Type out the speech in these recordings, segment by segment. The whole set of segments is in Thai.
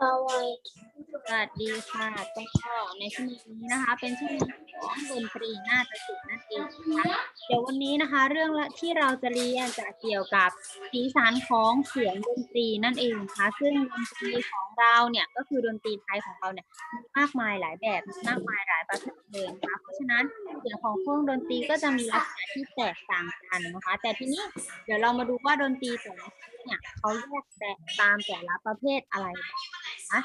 สวัสดีสวัสดีค่ะก็ในชั่วโมงนี้นะคะ เป็นชั่วโมงของดนตรีนาฏศิลป์นั่นเองนะคะเดี๋ยววันนี้นะคะ เรื่องที่เราจะเรียนจะเกี่ยวกับสีสันของเสียงดนตรีนั่นเองค่ะซึ่งดนตรีของ เราเนี่ยก็คือดนตรีไทยของเราเนี่ยมีมากมายหลายแบบมีมากมายหลายประเภทเลยนะคะเพราะฉะนั้นเสียงของเครื่องดนตรีก็จะมีลักษณะที่แตกต่างกันนะคะ แต่ทีนี้เดี๋ยวเรามาดูว่าดนตรีแต่ละชนิดเนี่ยเขาแยกแตกตามแต่ละประเภทอะไรนะคะ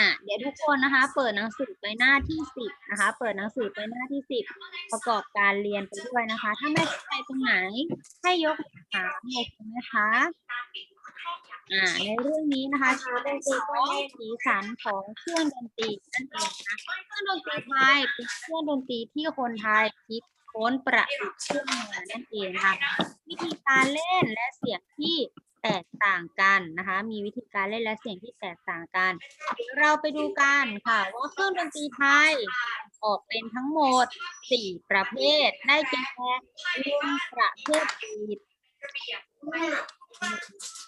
อะเดี๋ยวทุกคนนะคะ เปิดหนังสือไปหน้าที่สิบนะคะ เปิดหนังสือไปหน้าที่สิบประกอบการเรียนไปด้วยนะคะ ถ้าไม่เข้าใจตรงไหนให้ยกถามโอเคไหมคะ อ่าในเรื่องนี้นะคะชื่อเรื่องก็สีสันของเครื่องดนตรีนั่นเองนะเครื่องดนตรีไทยเป็นเครื่องดนตรีที่คนไทยคิดค้นประดิษฐ์ขึ้นมานั่นเองค่ะวิธีการเล่นและเสียงที่แตกต่างกันนะคะ มีวิธีการเล่นและเสียงที่แตกต่างกันเดี๋ยวเราไปดูกันค่ะว่าเครื่องดนตรีไทยออกเป็นทั้งหมด 4 ประเภท ได้แก่วงประเภทดีด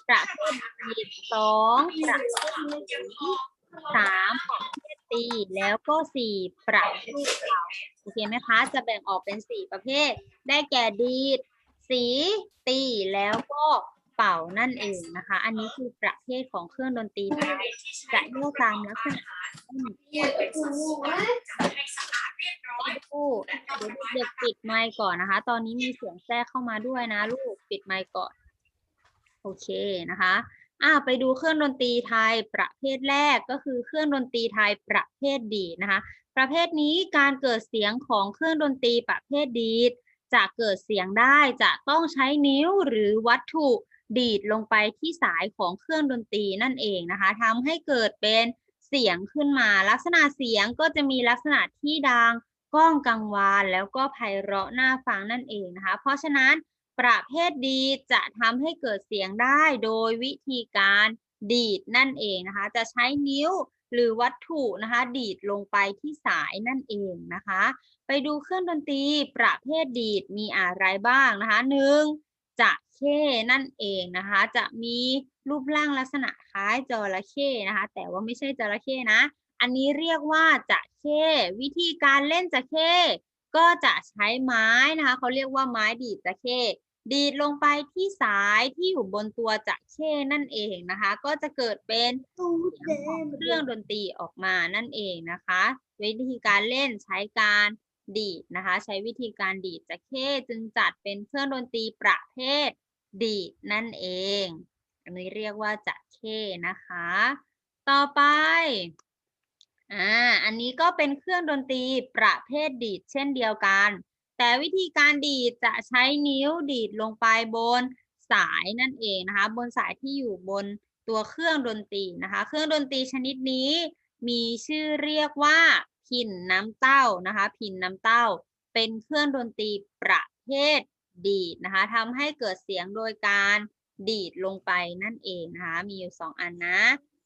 ประเภทดีสองประเภทดีสามประเภทตีแล้วก็สี่ประเภทเป่าโอเคไหมคะ จะแบ่งออกเป็นสี่ประเภท ได้แก่ดีด สีตีแล้วก็เป่านั่นเองนะคะ อันนี้คือประเภทของเครื่องดนตรีไทยจะเรียกตามลักษณะลูกเดี๋ยวเด็กปิดไมค์ก่อนนะคะ ตอนนี้มีเสียงแทรกเข้ามาด้วยนะ ลูกปิดไมค์ก่อน โอเคนะคะอ่าไปดูเครื่องดนตรีไทยประเภทแรกก็คือเครื่องดนตรีไทยประเภทดีดนะคะ ประเภทนี้การเกิดเสียงของเครื่องดนตรีประเภทดีดจะเกิดเสียงได้จะต้องใช้นิ้วหรือวัตถุดีดลงไปที่สายของเครื่องดนตรีนั่นเองนะคะทำให้เกิดเป็นเสียงขึ้นมา ลักษณะเสียงก็จะมีลักษณะที่ดังก้องกังวานแล้วก็ไพเราะน่าฟังนั่นเองนะคะ เพราะฉะนั้น ประเภทดีจะทำให้เกิดเสียงได้โดยวิธีการดีดนั่นเองนะคะ จะใช้นิ้วหรือวัตถุนะคะ ดีดลงไปที่สายนั่นเองนะคะ ไปดูเครื่องดนตรีประเภทดีดมีอะไรบ้างนะคะหนึ่งจะเข้นั่นเองนะคะ จะมีรูปร่างลักษณะคล้ายจระเข้นะคะ แต่ว่าไม่ใช่จระเข้นะ อันนี้เรียกว่าจะเข้วิธีการเล่นจะเข้ก็จะใช้ไม้นะคะเขาเรียกว่าไม้ดีดจะเข้ ดีดลงไปที่สายที่อยู่บนตัวจะเข้นั่นเองนะคะ ก็จะเกิดเป็นเครื่องดนตรีออกมานั่นเองนะคะ วิธีการเล่นใช้การดีดนะคะ ใช้วิธีการดีดจะเข้จึงจัดเป็นเครื่องดนตรีประเภทดีดนั่นเองอันนี้เรียกว่าจะเข้นะคะ ต่อไปอ่าอันนี้ก็เป็นเครื่องดนตรีประเภทดีดเช่นเดียวกัน แต่วิธีการดีดจะใช้นิ้วดีดลงไปบนสายนั่นเองนะคะ บนสายที่อยู่บนตัวเครื่องดนตรีนะคะ เครื่องดนตรีชนิดนี้มีชื่อเรียกว่าพินน้ำเต้านะคะ พินน้ำเต้า เป็นเครื่องดนตรีประเภทดีดนะคะทำให้เกิดเสียงโดยการดีดลงไปนั่นเองนะคะ มีอยู่สองอันนะ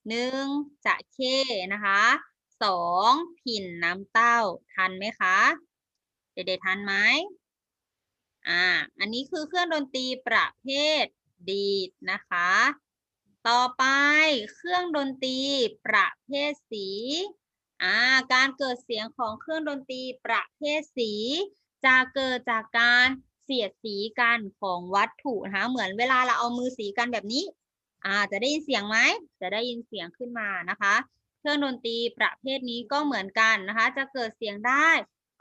หนึ่งจะเข้นะคะสองพินน้ำเต้าทันไหมคะ ด็กๆทันไหมอ่า อันนี้คือเครื่องดนตรีประเภทดีดนะคะ ต่อไปเครื่องดนตรีประเภทสี อ่า การเกิดเสียงของเครื่องดนตรีประเภทสี จะเกิดจากการเสียดสีกันของวัตถุนะคะ เหมือนเวลาเราเอามือสีกันแบบนี้ อ่า จะได้ยินเสียงไหม จะได้ยินเสียงขึ้นมานะคะ เครื่องดนตรีประเภทนี้ก็เหมือนกันนะคะ จะเกิดเสียงได้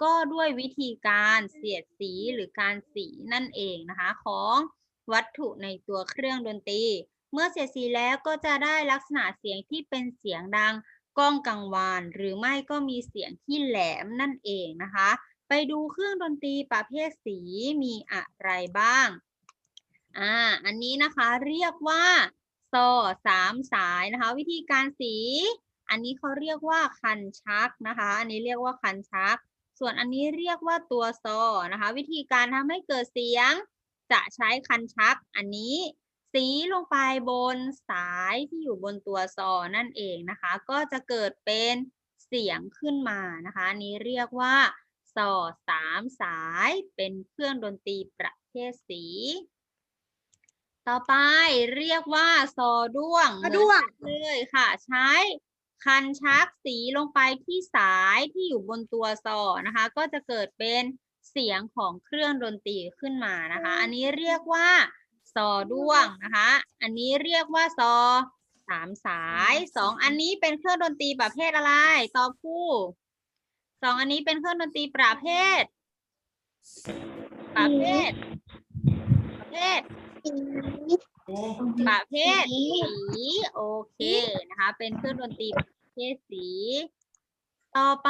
ก็ด้วยวิธีการเสียดสีหรือการสีนั่นเองนะคะของวัตถุในตัวเครื่องดนตรี เมื่อเสียดสีแล้วก็จะได้ลักษณะเสียงที่เป็นเสียงดังก้องกังวาน หรือไม่ก็มีเสียงที่แหลมนั่นเองนะคะ ไปดูเครื่องดนตรีประเภทสีมีอะไรบ้างอ่าอันนี้นะคะเรียกว่าซอสามสายนะคะ วิธีการสี อันนี้เขาเรียกว่าคันชักนะคะ อันนี้เรียกว่าคันชัก ส่วนอันนี้เรียกว่าตัวซอนะคะ วิธีการทำให้เกิดเสียง จะใช้คันชัก อันนี้ สีลงไปบนสายที่อยู่บนตัวซอนั่นเองนะคะ ก็จะเกิดเป็นเสียงขึ้นมานะคะอันนี้เรียกว่าซอสามสายเป็นเครื่องดนตรีประเภทสี ต่อไปเรียกว่าซอด้วงซอด้วงเหมือนกันเลยค่ะ ใช้ คันชักสีลงไปที่สายที่อยู่บนตัวซอนะคะ ก็จะเกิดเป็นเสียงของเครื่องดนตรีขึ้นมานะคะ อันนี้เรียกว่าซอด้วงนะคะ อันนี้เรียกว่าซอสามสายสองอันนี้เป็นเครื่องดนตรีประเภทอะไรตอบคู่สองอันนี้เป็นเครื่องดนตรีประเภท ประเภท ประเภท ประเภทสีโอเคนะคะ เป็นเครื่องดนตรีประเภทสี ต่อไป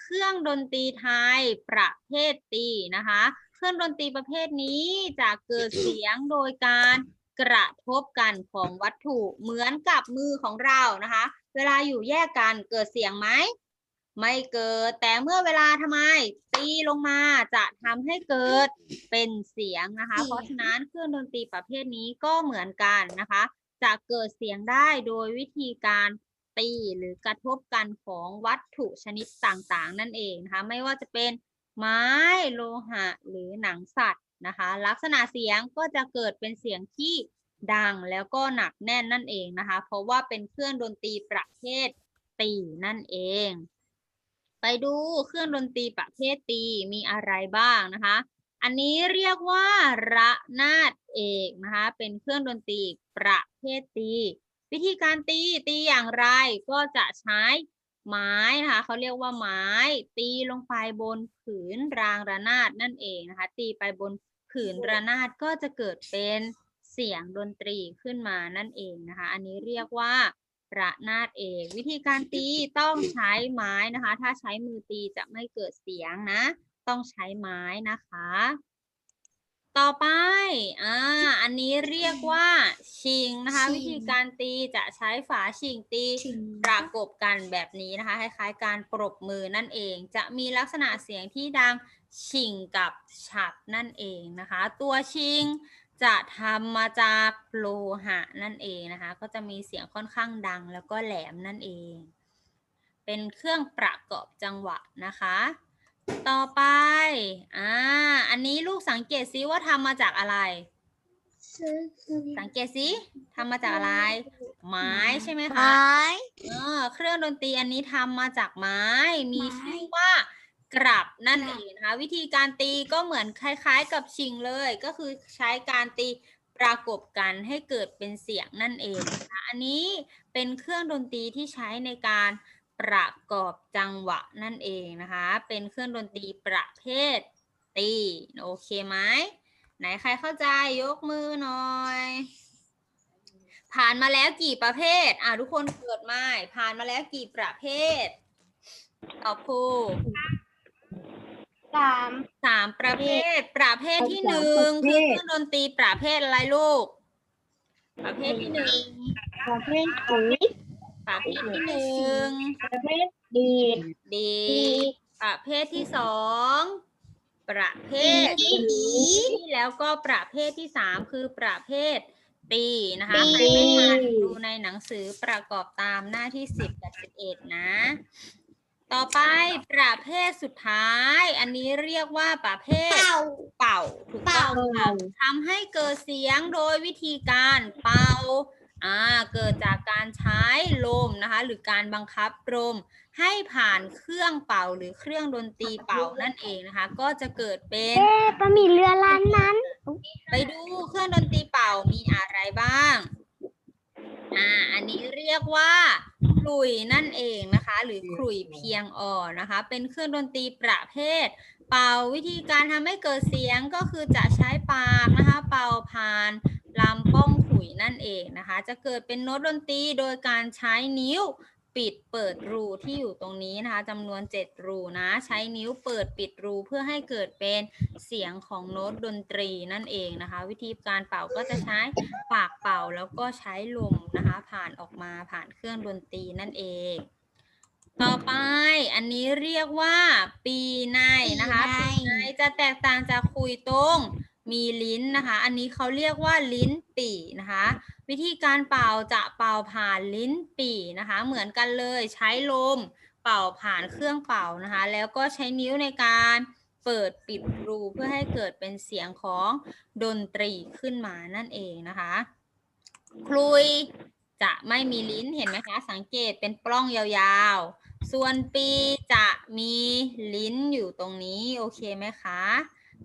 เครื่องดนตรีไทยประเภทตีนะคะ เครื่องดนตรีประเภทนี้จะเกิดเสียงโดยการกระทบกันของวัตถุเหมือนกับมือของเรานะคะ เวลาอยู่แยกกันเกิดเสียงไหม ไม่เกิด แต่เมื่อเวลาทำไม ตีลงมาจะทำให้เกิดเป็นเสียงนะคะ เพราะฉะนั้นเครื่องดนตรีประเภทนี้ก็เหมือนกันนะคะ จะเกิดเสียงได้โดยวิธีการตีหรือกระทบกันของวัตถุชนิดต่างๆ นั่นเองนะคะ ไม่ว่าจะเป็นไม้โลหะหรือหนังสัตว์นะคะ ลักษณะเสียงก็จะเกิดเป็นเสียงที่ดังแล้วก็หนักแน่นนั่นเองนะคะ เพราะว่าเป็นเครื่องดนตรีประเภทตีนั่นเอง ไปดูเครื่องดนตรีประเภทตีมีอะไรบ้างนะคะ อันนี้เรียกว่าระนาดเอกนะคะ เป็นเครื่องดนตรีประเภทตี วิธีการตีตีอย่างไรก็จะใช้ไม้นะคะเขาเรียกว่าไม้ ตีลงไปบนผืนรางระนาดนั่นเองนะคะ ตีไปบนผืนระนาดก็จะเกิดเป็นเสียงดนตรีขึ้นมานั่นเองนะคะ อันนี้เรียกว่า ระนาดเอกวิธีการตีต้องใช้ไม้นะคะ ถ้าใช้มือตีจะไม่เกิดเสียงนะ ต้องใช้ไม้นะคะ ต่อไปอ่าอันนี้เรียกว่าชิงนะคะชิงวิธีการตีจะใช้ฝาชิงตีประกบกันแบบนี้นะคะคล้ายๆการปรบมือนั่นเอง จะมีลักษณะเสียงที่ดังชิงกับฉับนั่นเองนะคะ ตัวชิง จะทำมาจากโลหะนั่นเองนะคะ ก็จะมีเสียงค่อนข้างดังแล้วก็แหลมนั่นเอง เป็นเครื่องประกอบจังหวะนะคะ ต่อไปอ่าอันนี้ลูกสังเกตซิว่าทำมาจากอะไร สังเกตซิทำมาจากอะไร ไม้ใช่ไหมคะเออเครื่องดนตรีอันนี้ทำมาจากไม้ มีไม้ชื่อว่า กรับนั่นเองนะคะวิธีการตีก็เหมือนคล้าย ๆ กับชิงเลย ก็คือใช้การตีประกบกันให้เกิดเป็นเสียงนั่นเองนะคะอันนี้เป็นเครื่องดนตรีที่ใช้ในการประกอบจังหวะนั่นเองนะคะ เป็นเครื่องดนตรีประเภทตีโอเคไหมไหนใครเข้าใจยกมือหน่อย ผ่านมาแล้วกี่ประเภท อ่าทุกคนเกิดไมาผ่านมาแล้วกี่ประเภทตอบครู สามสามประเภท ประเภทที่สามหนึ่งประเภคือทเครื่องดนตรีประเภทอะไรลูก ประเภทที่หนึ่งประเภทสีประเภทที่หนึ่งประเภทดีดดีดีประเภทที่สองประเภทดีแล้วก็ประเภทที่สามคือประเภทตีนะคะตีใครไม่ทันดูในหนังสือประกอบตามหน้าที่สิบกับสิบเอ็ดนะ ต่อไปประเภทสุดท้าย อันนี้เรียกว่าประเภท เป่า เป่าถูกต้องเป่าค่ะทำให้เกิดเสียงโดยวิธีการเป่าอ่าเกิดจากการใช้ลมนะคะ หรือการบังคับลมให้ผ่านเครื่องเป่าหรือเครื่องดนตรีเป่านั่นเองนะคะ ก็จะเกิดเป็นเอ๊ะปะหมี่เรือร้านนั้น ไปดูเครื่องดนตรีเป่ามีอะไรบ้างอ่าอันนี้เรียกว่า ขลุ่ยนั่นเองนะคะ หรือขลุ่ยเพียงอ่อนนะคะ เป็นเครื่องดนตรีประเภท เป่าวิธีการทำให้เกิดเสียงก็คือจะใช้ปากนะคะ เป่าผ่านลำป้องขุยนั่นเองนะคะ จะเกิดเป็นโน้ตดนตรีโดยการใช้นิ้ว ปิดเปิดรูที่อยู่ตรงนี้นะคะจำนวน 7 รูนะ ใช้นิ้วเปิดปิดรูเพื่อให้เกิดเป็นเสียงของโน้ตดนตรีนั่นเองนะคะ วิธีการเป่าก็จะใช้ปากเป่าแล้วก็ใช้ลมนะคะ ผ่านออกมาผ่านเครื่องดนตรีนั่นเอง ต่อไปอันนี้เรียกว่า ปีในนะคะปีในในจะแตกต่างจากคุยตรงมีลิ้นนะคะ อันนี้เขาเรียกว่าลิ้นปี่นะคะ วิธีการเป่าจะเป่าผ่านลิ้นปี่นะคะ เหมือนกันเลยใช้ลมเป่าผ่านเครื่องเป่านะคะ แล้วก็ใช้นิ้วในการเปิดปิดรูเพื่อให้เกิดเป็นเสียงของดนตรีขึ้นมานั่นเองนะคะ คลุยจะไม่มีลิ้นเห็นไหมคะ สังเกตเป็นปล้องยาวๆ ส่วนปีจะมีลิ้นอยู่ตรงนี้ โอเคไหมคะ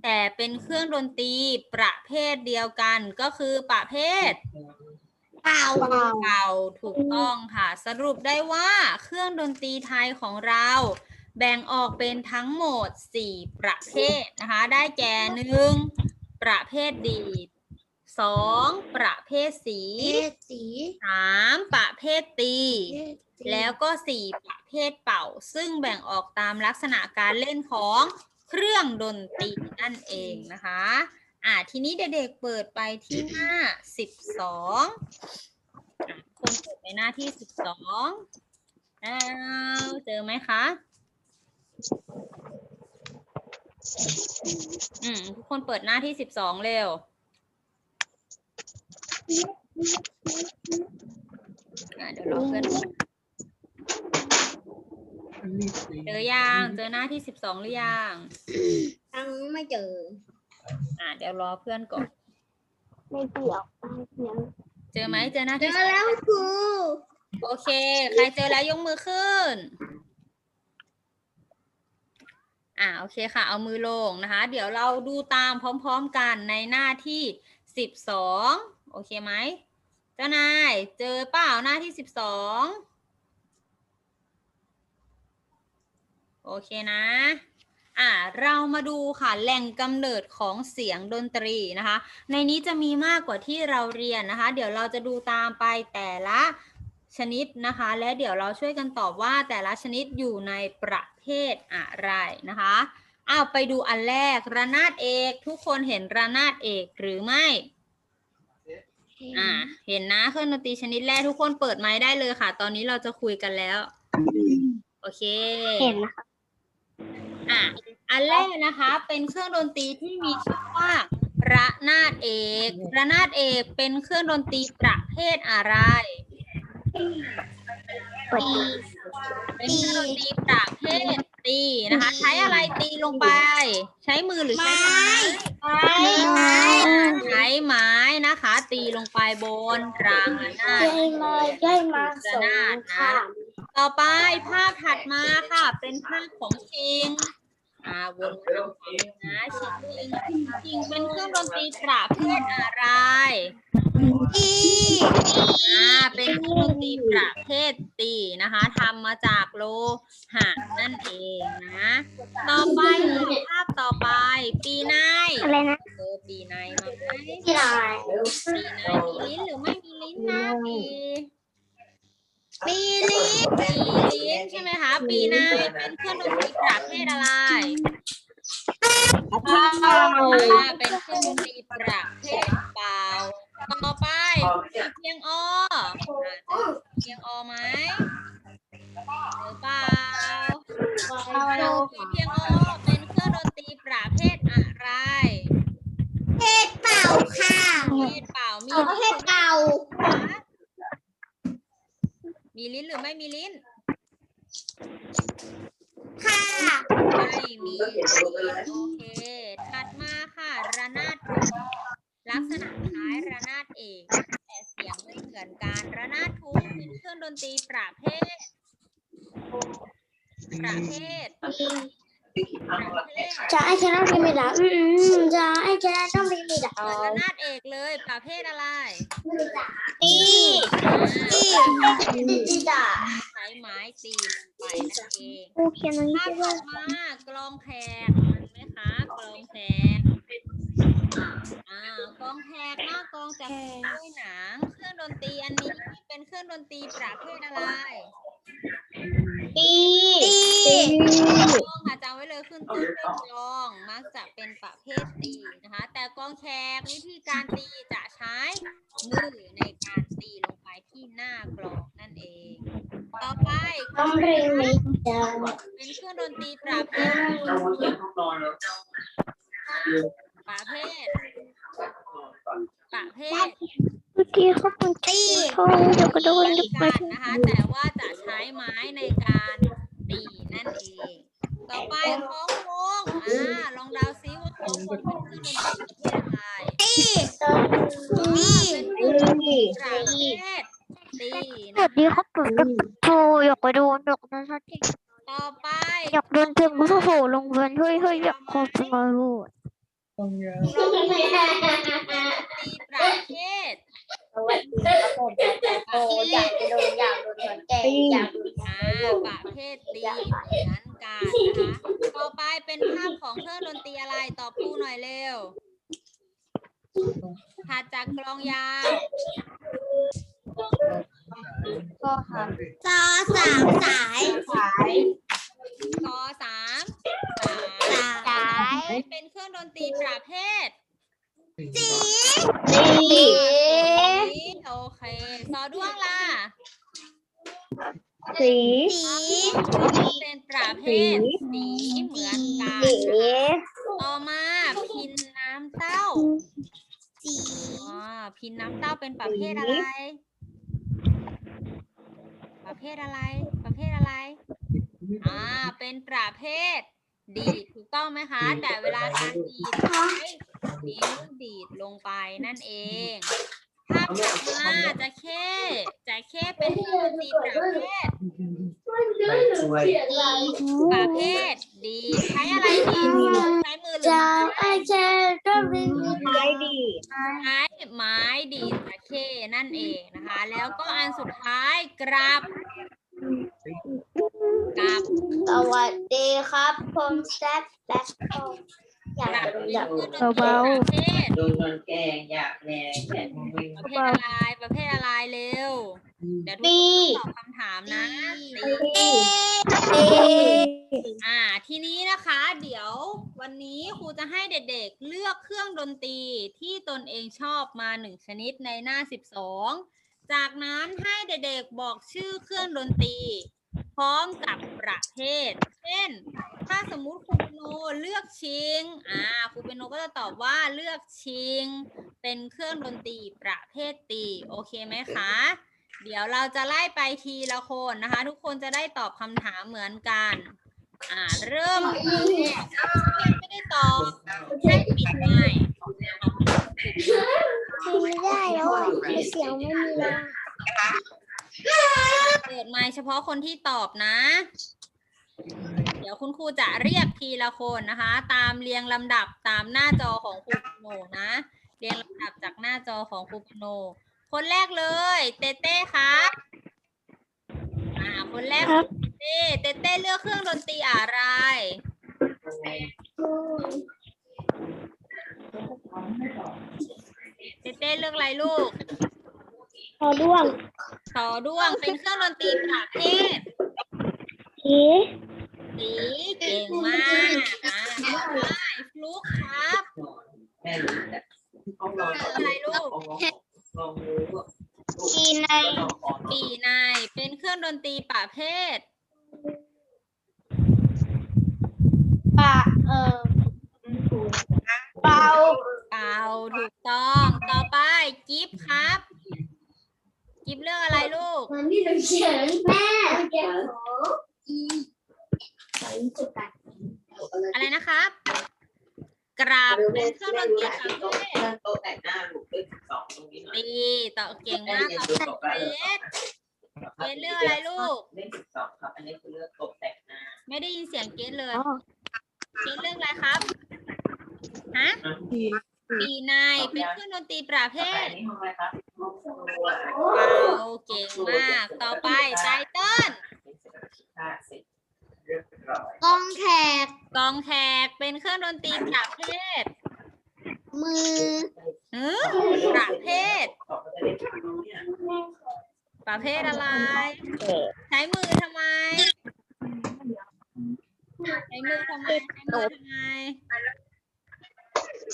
แต่เป็นเครื่องดนตรีประเภทเดียวกันก็คือประเภทเป่าเป่าถูกต้องค่ะ สรุปได้ว่าเครื่องดนตรีไทยของเรา แบ่งออกเป็นทั้งหมด 4 ประเภทนะคะ ได้แก่หนึ่งประเภทดีดสองประเภทสีสีสามประเภทตี แล้แล้ววก็สี่ประเภทเป่า ซึ่งแบ่งออกตามลักษณะการเล่นของ เครื่องดนตรีนั่นเองนะคะ อ่าทีนี้เด็กๆเปิดไปที่หน้าสิบสองคนเปิดไปหน้าที่สิบสองอ้าวเจอไหมคะ อืมทุกคนเปิดหน้าที่สิบสองเร็ว อ่าเดี๋ยวรอเพื่อนก่อน เจอยังเจอหน้าที่สิบสองหรือยังยังไม่เจอ อ่าเดี๋ยวรอเพื่อนก่อน ไม่เกี่ยวเดี๋ยวเจอไหมเจอหน้าเจที่อแล้วครูโอเค ใครเจอแล้วยกมือขึ้น อ่าโอเคค่ะ เอามือลงนะคะ เดี๋ยวเราดูตามพร้อมๆกันในหน้าที่สิบสองโอเคไหมเจ้านายเจอเปล่าหน้าที่สิบสอง โอเคนะ อ่า เรามาดูค่ะ แหล่งกำเนิดของเสียงดนตรีนะคะ ในนี้จะมีมากกว่าที่เราเรียนนะคะ เดี๋ยวเราจะดูตามไปแต่ละชนิดนะคะ และเดี๋ยวเราช่วยกันตอบว่าแต่ละชนิดอยู่ในประเภทอะไรนะคะอ้าวไปดูอันแรกระนาดเอกทุกคนเห็นระนาดเอกหรือไม่อ่าเห็นนะเครื่องดนตรีชนิดแรกทุกคนเปิดไม้ได้เลยค่ะ ตอนนี้เราจะคุยกันแล้ว โอเค เห็นนะคะ อะอันแรกนะคะเป็นเครื่องดนตรีที่มีชื่อว่าระนาดเอกระนาดเอกเป็นเครื่องดนตรีประเภทอะไรเปิดเป็นเครื่องดนตรีประเภทตีนะคะ ใช้อะไรตีลงไป ใช้มือหรือใช้ไม้ไม้อ่าใช้ไม้นะคะ ตีลงไปบนรางระนาดได้มาได้มาสองค่ะ ต่อไปภาพถัดมาค่ะ เป็นภาพของชิงอ่าวนมานะชิงชิงเป็นเครื่องดนตรีประเภทอะไรอีอ่าเป็นเครื่องดนตรีประเภทตีนะคะทำมาจากโลหะนั่นเองนะต่อไปภาพต่อไป ปีไนอะไรนะเจอปีไนมาไหมที่ไหนปีไนมีลิ้นหรือไม่มีลิ้นนะปี มีลิ้นปีลิ้นใช่ไหมคะ ปีไนเป็นเครื่องดนตรีประเภทอะไรเป่าอ่าเป็นเครื่องดนตรีประเภทเป่าต่อไปเพียงออ่าเจอเพียงอไหมเจอเปล่าเพียงอเป็นเครื่องดนตรีประเภทอะไร เพศเป่าค่ะ ประเภทเป่ามี ประเภทเป่า มีลิ้นหรือไม่มีลิ้น ค่ะ ไม่มีลิ้นโอเค ถัดมาค่ะ ระนาดทุกลักษณะคล้ายระนาดเอกแต่เสียงไม่เหมือนกัน ระนาดทุกเป็นเครื่องดนตรีประเภทประเภท ประเภทจะให้ชนะพิมิดาอืมจะให้ชนะต้องพิมิดาเหมือนระนาดเอกเลยประเภทอะไรตีตีตีดาใช้ไม้ตีลงไปนั่นเองโอเคมันภาพคิดต่ว่าอมากลองแขกมันไหมคะกลองแขกอ่ากลองแขกหน้ากลองจากด้วยหนัง เครื่องดนตรีอันนี้เป็นเครื่องดนตรีประเภทอะไรตีตีกลอง ค่ะจำไว้เลยขึ้นต้นด้วยกลองมักจะเป็นประเภทตีนะคะ แต่กลองแขกวิธีการตีจะใช้มือในการตีลงไปที่หน้ากลองนั่นเอง ต่อไปต้องพิมิดาเป็นเครื่องดนตรีประเภทประเภทประเภทเมื่อกี้เขาเป็นตีเขาเดี๋ยวก็โดนเหมืเดี๋อยวนก็กันนะคะ แต่ว่าจะใช้ไม้ในการ ตีนั่นเองต่อไปของวงอ่าลองเดาซิว่าของคนเป็นเครื่องดนตรีประเภทอะไรนี่ประเภทตีสวัสดีครับผมจะโทรอยากไปดูอยากดูสักทีต่อไปอยากโดนเต็มโอ้โหลงเงินเฮ้ยเฮ้ยอยากขอบคุณมาลูกตีประเภท โอ้อยากโดนอยากโดนสนใจอยากโดนอ่าประเภทตีเหมือนกันนะคะต่อไปเป็นภาพของเครื่องดนตรีอะไรตอบผู้หน่อยเร็วถัดจากกลองยาวก็ค่ะซอสามสายสายกอสามสายเป็นเครื่องดนตรีประเภทสีสี โอเคซอด้วงล่ะสีเป็นประเภทสีเหมือนกันสีต่อมาพินน้ำเต้าสีอ๋อพินน้ำเต้าเป็นประเภทอะไร ประเภทอะไร ประเภทอะไร อ่า เป็นประเภท ดีดถูกต้องไหมคะ แต่เวลาการดีดใช้นิ้วดีดลงไปนั่นเอง ภาพถัดมาจะเข้จะเข้เป็นเครื่องดนตรีประเภทประเภทดีใช้อะไรดีใช้มือหรือไม้ไอแค่ก็เป็นไม้ดีใช้ไม้ดีดตะเข้นั่นเองนะคะ แล้วก็อันสุดท้ายกราบกราบสวัสดีครับผมแซคแบ็คโฮ อยากกราบโดนเป็นอยากเคโดรื่องนดนตรีประเภทโดนโดนแกงอยากแหน่แขนวิ่งประเภทอะไรประเภทอะไรเร็ว เดี๋ยวทุกปีคนตอบคำถามนะตีอ่า ทีนี้นะคะ เดี๋ยววันนี้ครูจะให้เด็กๆ เลือกเครื่องดนตรีที่ตนเองชอบมาหนึ่งชนิดในหน้า12จากนั้นให้เด็กๆบอกชื่อเครื่องดนตรี พร้อมกับประเภท เช่น ถ้าสมมุติครู เปโนเลือกชิง อ่าครูเปโนก็จะตอบว่าเลือกชิง เป็นเครื่องดนตรีประเภทตีโอเคไหมคะ เดี๋ยวเราจะไล่ไปทีละคนนะคะ ทุกคนจะได้ตอบคำถามเหมือนกัน อ่า เริ่มยังไม่ได้ตอบให้ปิดไมค์ไม่ได้แล้วอะเสียงไม่มีแล้วเปิดไมค์เฉพาะคนที่ตอบนะเดี๋ยวคุณครูจะเรียกทีละคนนะคะ ตามเรียงลำดับตามหน้าจอของครูปโนนะ เรียงลำดับจากหน้าจอของครูปโน คนแรกเลย เต้เต้ครับอ่าคนแรกครับเต้เต้เต้เลือกเครื่องดนตรีอะไรเต้เต้เลือกอะไรลูกพอด้วงต่อด้วงเป็นเครื่องดนตรีประเภทสี สีเก่งมากอ่าต่อไปฟลุกครับแม่รู้แต่ห้องนอนอะไรลูกลองรู้ว่าสีในปีนายเป็นเครื่องดนตรีประเภทปะเออเบาเป่าถูกต้อง ต่อไปกิฟครับ กิฟเลือกอะไรลูกมันนี่หนูเขียนแม่แกขออีใส่จุดกัน อะไรนะครับ กราบเป็นเครื่องดนตรีประเภทโต๊ะแต่งหน้าลูกเลขสองตรงนี้หน่อยตีต่อเก่งมากต่อไปเกรดเกรดเลือกอะไรลูกเลขสิบสองครับ อันนี้คือเลือกโต๊ะแต่งหน้า ไม่ได้ยินเสียงเกรดเลยอ๋อเกรดเลือกอะไรครับ ฮะปีนายเป็นเครื่องดนตรีประเภต่อไปทนี่ห้องอะไรครับห้องครัวเป่าเก่งมาก ต่อไปไตเติ้ล ห้าสิบเรียบร้อย กองแขกกองแขกเป็นเครื่องดนตรีประเภทมือเออประเภทต่อไปจะเรียนรู้เนี่ยประเภทอะไร ใช้มือทำไม ใช้มือทำไมใช้มือทำไม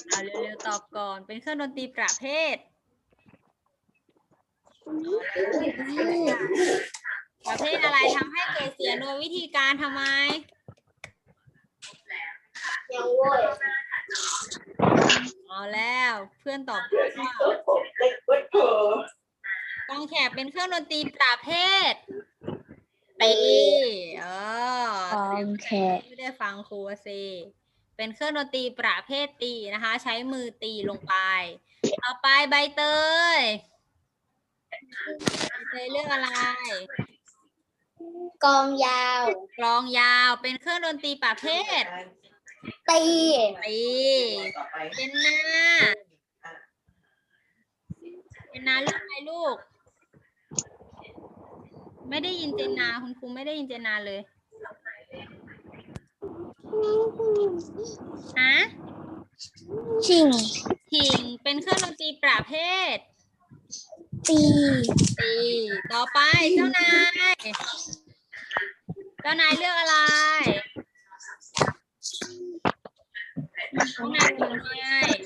เอาเร็วๆตอบก่อน เป็นเครื่องดนตรีประเภท ประเภทอะไรทำให้เกิดเสียโดยวิธีการทำไม ยังโว้ยเอาแล้วเพื่อนตอบว่าต้องแขกเป็นเครื่องดนตรีประเภทตีเออกองแขกไม่ได้ฟังครูสิเป็นเป็นเครื่องดนตรีประเภทตีนะคะ ใช้มือตีลงไปต่อไปใบเตยใบเตยเลือกอะไร กองยาวกลองยาวเป็นเครื่องดนตรีประเภทตีตีต่อไปเป็นหน้าเป็นนาเลือกอะไรลูก ไม่ได้ยินเจนนาคุณครูไม่ได้ยินเจนนาเลยฮะชิงถิงเป็นเครื่องดนตรีประเภท ตีตีต่อไปเจ้านาย เจ้านายเลือกอะไรเจ้านายเปิดไมค์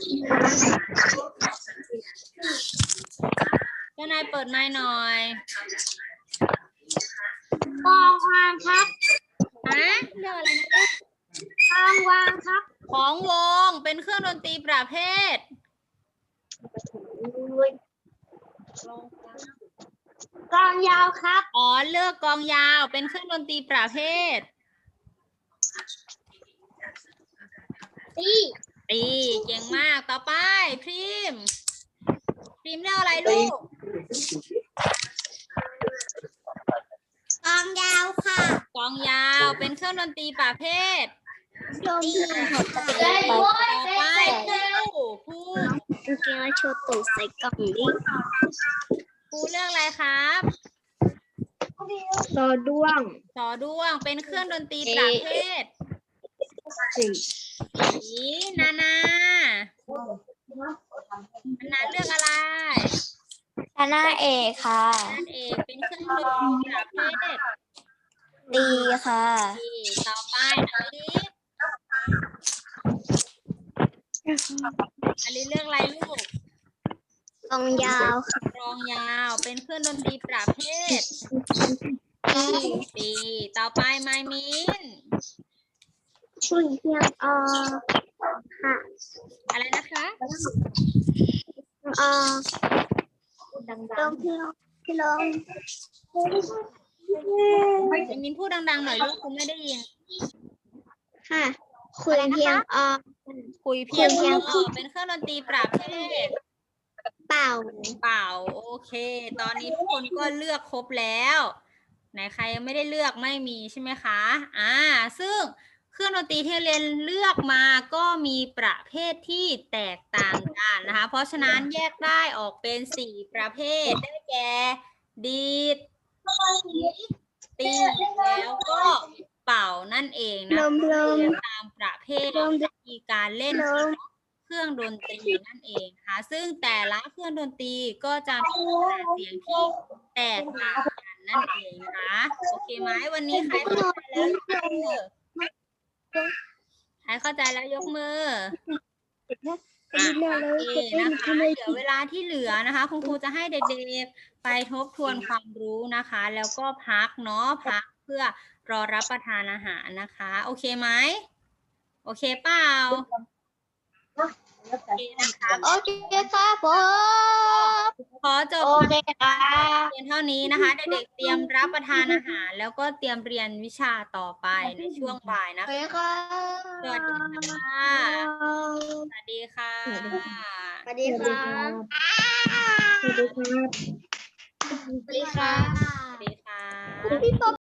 เจ้านายเปิดไมค์หน่อยกองวางครับฮะเลือกอะไรนะ กองวางครับของวงเป็นเครื่องดนตรีประเภท กองยาวครับ อ๋อเลือกกลองยาวเป็นเครื่องดนตรีประเภทตีตีเก่งมากต่อไปพริมพริมเลือกอะไรลูกกองยาวค่ะกลองยาวเป็นเครื่องดนตรีประเภทตีต่อไปผู้ผู้จริงๆแล้วโชว์ตูดใส่กล่องนี้ ผู้เลือกอะไรครับโซด้วงสอด้วงเป็นเครื่องดนตรีประเภทสี่สีนานานานาเลือกอะไรชนะเอกค่ะนั่นเองเป็นเครื่องดนตรีประเภทตีค่ะดีต่อไปอลิสอลิสเลือกอะไรลูก กองยาวกลองยาวเป็นเครื่องดนตรีประเภทปีต่อไปไมมินช่วยเพียงอค่ะอะไรนะคะอลงที่ลงที่ลงไมมินพูดดังๆหน่อยลูกคุณไม่ได้ยิน ค่ะคุยเพียงอคุยเพียงคุยเพียงเออเป็นเครื่องดนตรีประเภท เป่า เปล่าโอเค ตอนนี้ทุกคนก็เลือกครบแล้ว ไหนใครยังไม่ได้เลือกไม่มีใช่ไหมคะ อ่า ซึ่งเครื่องดนตรีที่เรียนเลือกมาก็มีประเภทที่แตกต่างกันนะคะ เพราะฉะนั้นแยกได้ออกเป็นสี่ประเภทได้แก่ดีดตีแล้วก็เป่านั่นเองนะลมลมเรียนตามประเภทลมวิธีการเล่นลม เครื่องดนตรีนั่นเองค่ะซึ่งแต่ละเครื่องดนตรีก็จะมีขนาดเสียงที่แตกต่างกันนั่นเองนะคะโอเคไหมวันนี้ใครเข้าใจแล้วยกมือใครเข้าใจแล้วยกมืออะโอเคนะคะเหลือเวลาที่เหลือนะคะ คุณครูจะให้เด็กๆไปทบทวนความรู้นะคะ แล้วก็พักเนาะพักเพื่อรอรับประทานอาหารนะคะ โอเคไหมโอเคเปล่า โอเคนะคะโอเคครับผมขอจบโอเคค่ะเพียงเท่านี้นะคะ เด็กๆเตรียมรับประทานอาหาร แล้วก็เตรียมเรียนวิชาต่อไปในช่วงบ่ายนะโอเคคะค่ะสวัสดีค่ะสวัสดีค่ะสวัสดีครับสวัสดีครับสวัสดีครับสวัสดีค่ะพี่ป๊อป